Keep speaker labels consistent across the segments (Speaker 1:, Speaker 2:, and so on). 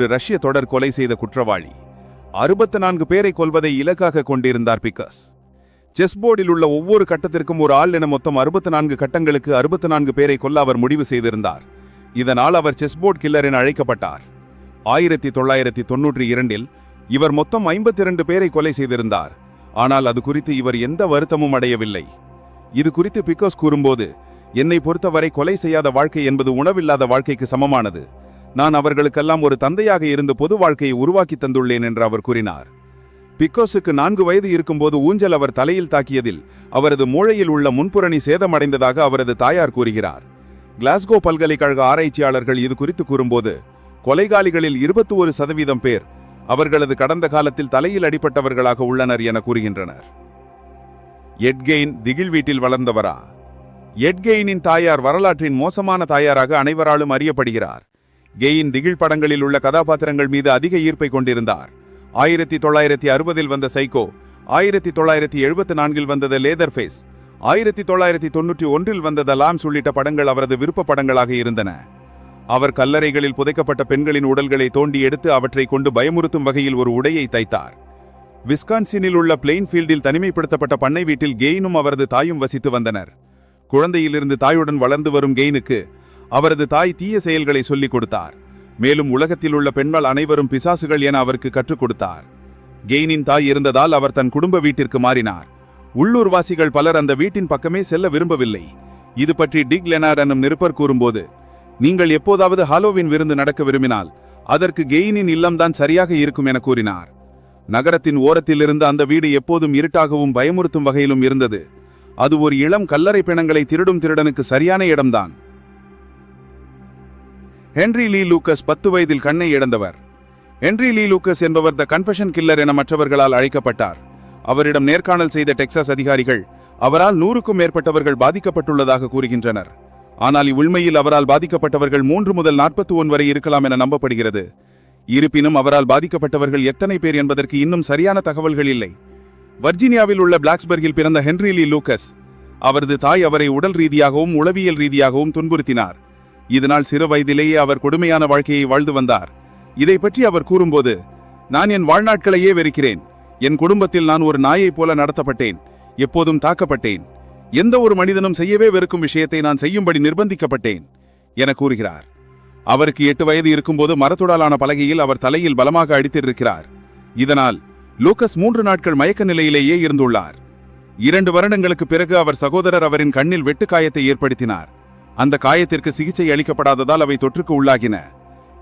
Speaker 1: ஒரு ரஷ்ய தொடர் கொலை செய்த குற்றவாளி. அறுபத்து நான்கு பேரை கொல்வதை இலக்காக கொண்டிருந்தார் பிக்கஸ். செஸ் போர்டில் உள்ள ஒவ்வொரு கட்டத்திற்கும் ஒரு ஆள் என மொத்தம் அறுபத்தி நான்கு கட்டங்களுக்கு அறுபத்தி நான்கு பேரை கொல்ல அவர் முடிவு செய்திருந்தார். இதனால் அவர் செஸ் போர்ட் கில்லர் என அழைக்கப்பட்டார். ஆயிரத்தி தொள்ளாயிரத்தி தொன்னூற்றி இரண்டில் இவர் மொத்தம் ஐம்பத்தி இரண்டு பேரை கொலை செய்திருந்தார். ஆனால் அது குறித்து இவர் எந்த வருத்தமும் அடையவில்லை. இது குறித்து பிக்கோஸ் கூறும்போது என்னை பொறுத்தவரை கொலை செய்யாத வாழ்க்கை என்பது உணவில்லாத வாழ்க்கைக்கு சமமானது. நான் அவர்களுக்கெல்லாம் ஒரு தந்தையாக இருந்து பொது வாழ்க்கையை உருவாக்கி தந்துள்ளேன் என்று அவர் கூறினார். பிக்கோஸுக்கு நான்கு வயது இருக்கும்போது ஊஞ்சல் அவர் தலையில் தாக்கியதில் அவரது மூளையில் உள்ள முன்புரணி சேதமடைந்ததாக அவரது தாயார் கூறுகிறார். கிளாஸ்கோ பல்கலைக்கழக ஆராய்ச்சியாளர்கள் இது குறித்து கூறும்போது கொலைகாலிகளில் இருபத்தி ஒரு சதவீதம் பேர் அவர்களது கடந்த காலத்தில் தலையில் அடிபட்டவர்களாக உள்ளனர் என கூறுகின்றனர். எட்கெயின் திகில் வீட்டில் வளர்ந்தவரா? எட்கெயினின் தாயார் வரலாற்றின் மோசமான தாயாராக அனைவராலும் அறியப்படுகிறார். கெயின் திகில் படங்களில் உள்ள கதாபாத்திரங்கள் மீது அதிக ஈர்ப்பை கொண்டிருந்தார். ஆயிரத்தி தொள்ளாயிரத்தி அறுபதில் வந்த சைக்கோ ஆயிரத்தி தொள்ளாயிரத்தி எழுபத்தி நான்கில் வந்தது லேதர் ஃபேஸ் ஆயிரத்தி தொள்ளாயிரத்தி தொன்னூற்றி ஒன்றில் வந்த த லாம்ஸ் உள்ளிட்ட படங்கள் அவரது விருப்ப படங்களாக இருந்தன. அவர் கல்லறைகளில் புதைக்கப்பட்ட பெண்களின் உடல்களை தோண்டி எடுத்து அவற்றை கொண்டு பயமுறுத்தும் வகையில் ஒரு உடையை தைத்தார். விஸ்கான்சினில் உள்ள பிளெயின்ஃபீல்டில் தனிமைப்படுத்தப்பட்ட பண்ணை வீட்டில் கெயினும் அவரது தாயும் வசித்து வந்தனர். குழந்தையிலிருந்து தாயுடன் வளர்ந்து வரும் கெயினுக்கு அவரது தாய் தீய செயல்களை சொல்லிக் கொடுத்தார். மேலும் உலகத்தில் உள்ள பெண்கள் அனைவரும் பிசாசுகள் என அவருக்கு கற்றுக் கொடுத்தார். கெய்னின் தாய் இருந்ததால் அவர் தன் குடும்ப வீட்டிற்கு மாறினார். உள்ளூர்வாசிகள் பலர் அந்த வீட்டின் பக்கமே செல்ல விரும்பவில்லை. இது பற்றி டிக் லெனார் எனும் நிருப்பர் கூறும்போது நீங்கள் எப்போதாவது ஹாலோவின் விருந்து நடக்க விரும்பினால் அதற்கு கெயினின் இல்லம்தான் சரியாக இருக்கும் என கூறினார். நகரத்தின் ஓரத்தில் இருந்த அந்த வீடு எப்போதும் இருட்டாகவும் பயமுறுத்தும் வகையிலும் இருந்தது. அது ஒரு இளம் கல்லறை பிணங்களை திருடும் திருடனுக்கு சரியான இடம்தான். ஹென்ரி லீ லூக்கஸ் பத்து வயதில் கண்ணை இழந்தவர். ஹென்றி லீ லூக்கஸ் என்பவர் த கன்ஃபெஷன் கில்லர் என மற்றவர்களால் அழைக்கப்பட்டார். அவரிடம் நேர்காணல் செய்த டெக்சாஸ் அதிகாரிகள் அவரால் நூறுக்கும் மேற்பட்டவர்கள் பாதிக்கப்பட்டுள்ளதாக கூறுகின்றனர். ஆனால் இவ்வுண்மையில் அவரால் பாதிக்கப்பட்டவர்கள் மூன்று முதல் நாற்பத்தி ஒன் வரை இருக்கலாம் என நம்பப்படுகிறது. இருப்பினும் அவரால் பாதிக்கப்பட்டவர்கள் எத்தனை பேர் என்பதற்கு இன்னும் சரியான தகவல்கள் இல்லை. வர்ஜீனியாவில் உள்ள பிளாக்ஸ்பர்கில் பிறந்த ஹென்ரி லீ லூக்கஸ் அவரது தாய் அவரை உடல் ரீதியாகவும் உளவியல் ரீதியாகவும் துன்புறுத்தினார். இதனால் சிறு வயதிலேயே அவர் கொடுமையான வாழ்க்கையை வாழ்ந்து வந்தார். இதை பற்றி அவர் கூறும்போது நான் என் வாழ்நாட்களையே வெறுக்கிறேன். என் குடும்பத்தில் நான் ஒரு நாயைப் போல நடத்தப்பட்டேன். எப்போதும் தாக்கப்பட்டேன். எந்த ஒரு மனிதனும் செய்யவே வெறுக்கும் விஷயத்தை நான் செய்யும்படி நிர்பந்திக்கப்பட்டேன் என கூறுகிறார். அவருக்கு எட்டு வயது இருக்கும்போது மரத்துடாலான பலகையில் அவர் தலையில் பலமாக அடித்திருக்கிறார். இதனால் லூக்கஸ் மூன்று நாட்கள் மயக்க நிலையிலேயே இருந்துள்ளார். இரண்டு வருடங்களுக்கு பிறகு அவர் சகோதரர் அவரின் கண்ணில் வெட்டுக்காயத்தை ஏற்படுத்தினார். அந்த காயத்திற்கு சிகிச்சை அளிக்கப்படாததால் அவை தொற்றுக்கு உள்ளாகின.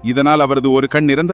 Speaker 1: இதனால் அவரது ஒரு கண் இறந்த